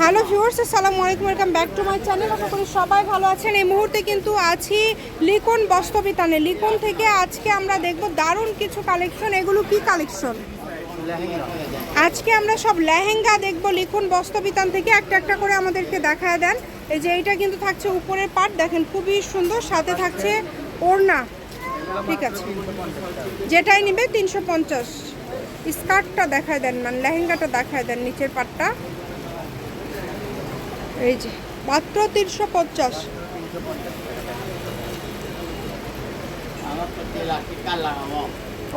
Hello viewers, আসসালামু আলাইকুম, welcome back to my channel. আশা করি সবাই ভালো আছেন। এই মুহূর্তে কিন্তু আছি লিকন বস্তবিতানে লিকন থেকে আজকে আমরা দেখব দারুণ কিছু কালেকশন। এগুলো কি কালেকশন? আজকে আমরা সব লেহেঙ্গা দেখব লিখুন বস্তবিতান থেকে। একটা একটা করে আমাদেরকে দেখায় দেন। এই যে এইটা কিন্তু থাকছে উপরের পাট। দেখেন, খুবই সুন্দর। সাথে থাকছে ওড়না। ঠিক আছে। যেটাই নিবে তিনশো পঞ্চাশ। স্কার্টটা দেখায় দেন মানে লেহেঙ্গাটা দেখায় দেন নিচের পাটটা। এই যে, মাত্র তিনশো পঞ্চাশ।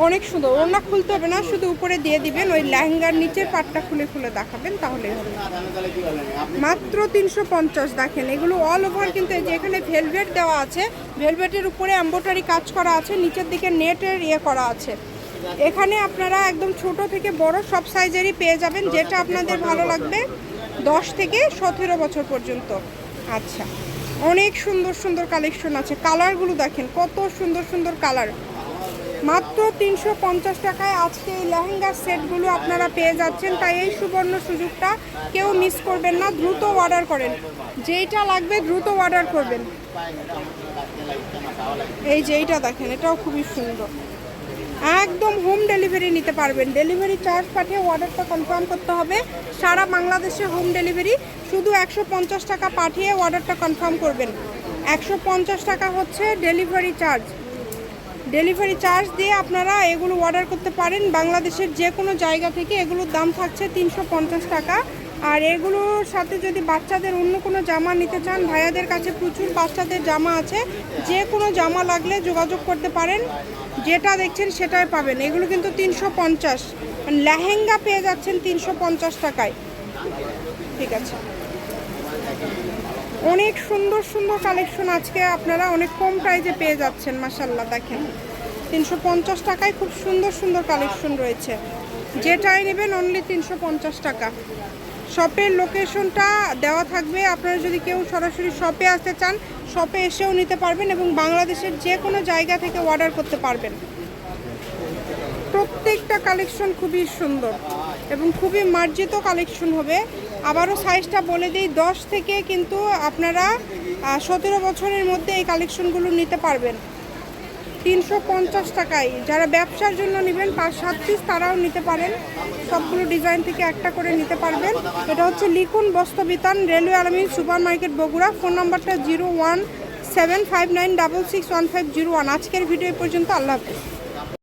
অনেক সুন্দর, ওড়না খুলতে হবে না, শুধু উপরে দিয়ে দিবেন, ওই লেহেঙ্গার নিচের পাটটা খুলে খুলে দেখাবেন তাহলে হবে। মাত্র তিনশো পঞ্চাশ দেখেন, এগুলো অল ওভার কিন্তু এই যে এখানে ভেলভেট দেওয়া আছে ভেলভেটের উপরে এম্বোটারি কাজ করা আছে, নিচের দিকে নেটের ইয়ে করা আছে। এখানে আপনারা একদম ছোট থেকে বড় সব সাইজেরই পেয়ে যাবেন, যেটা আপনাদের ভালো লাগবে। দশ থেকে সতেরো বছর পর্যন্ত। আচ্ছা অনেক সুন্দর সুন্দর কালেকশন আছে। কালারগুলো দেখেন, কত সুন্দর সুন্দর কালার মাত্র তিনশো পঞ্চাশ টাকায় আজকে এই লেহেঙ্গার সেটগুলো আপনারা পেয়ে যাচ্ছেন। তাই এই সুবর্ণ সুযোগটা কেউ মিস করবেন না, দ্রুত অর্ডার করেন। যেইটা লাগবে দ্রুত অর্ডার করবেন। এই যে এইটা দেখেন, এটাও খুবই সুন্দর। একদম হোম ডেলিভারি নিতে পারবেন। ডেলিভারি চার্জ পাঠিয়ে অর্ডারটা কনফার্ম করতে হবে। সারা বাংলাদেশে হোম ডেলিভারি শুধু একশো পঞ্চাশ টাকা পাঠিয়ে অর্ডারটা কনফার্ম করবেন। একশো পঞ্চাশ টাকা হচ্ছে ডেলিভারি চার্জ ডেলিভারি চার্জ দিয়ে আপনারা এগুলো অর্ডার করতে পারেন। বাংলাদেশের যে কোনো জায়গা থেকে এগুলোর দাম থাকছে তিনশো পঞ্চাশ টাকা। আর এগুলোর সাথে যদি বাচ্চাদের অন্য কোনো জামা নিতে চান, ভাইয়াদের কাছে প্রচুর বাচ্চাদের জামা আছে। যে কোনো জামা লাগলে যোগাযোগ করতে পারেন। যেটা দেখছেন সেটাই পাবেন। এগুলো কিন্তু তিনশো পঞ্চাশ। লেহেঙ্গা পেয়ে যাচ্ছেন তিনশো পঞ্চাশ টাকায়। ঠিক আছে। অনেক সুন্দর সুন্দর কালেকশন আজকে আপনারা অনেক কম প্রাইজে পেয়ে যাচ্ছেন মাসাল্লাহ দেখেন। তিনশো পঞ্চাশ টাকায় খুব সুন্দর সুন্দর কালেকশন রয়েছে। যেটাই নেবেন অনলি তিনশো পঞ্চাশ টাকা। শপের লোকেশনটা দেওয়া থাকবে। আপনারা যদি কেউ সরাসরি শপে আসতে চান, শপে এসেও নিতে পারবেন এবং বাংলাদেশের যে কোনো জায়গা থেকে অর্ডার করতে পারবেন। প্রত্যেকটা কালেকশন খুবই সুন্দর এবং খুবই মার্জিত কালেকশন হবে। আবারও সাইজটা বলে দিই, দশ থেকে কিন্তু আপনারা সতেরো বছরের মধ্যে এই কালেকশনগুলো নিতে পারবেন। তিনশো পঞ্চাশ টাকায়। যারা ব্যবসার জন্য নেবেন পাঁচ, সাত পিস তারাও নিতে পারেন। সবগুলো ডিজাইন থেকে একটা করে নিতে পারবেন। এটা হচ্ছে লিখুন Bastrabitan railway Almi super market Bogura. Phone নাম্বারটা zero one seven five nine double six one five zero one. আজকের ভিডিও পর্যন্ত। আল্লাহ হাফেজ।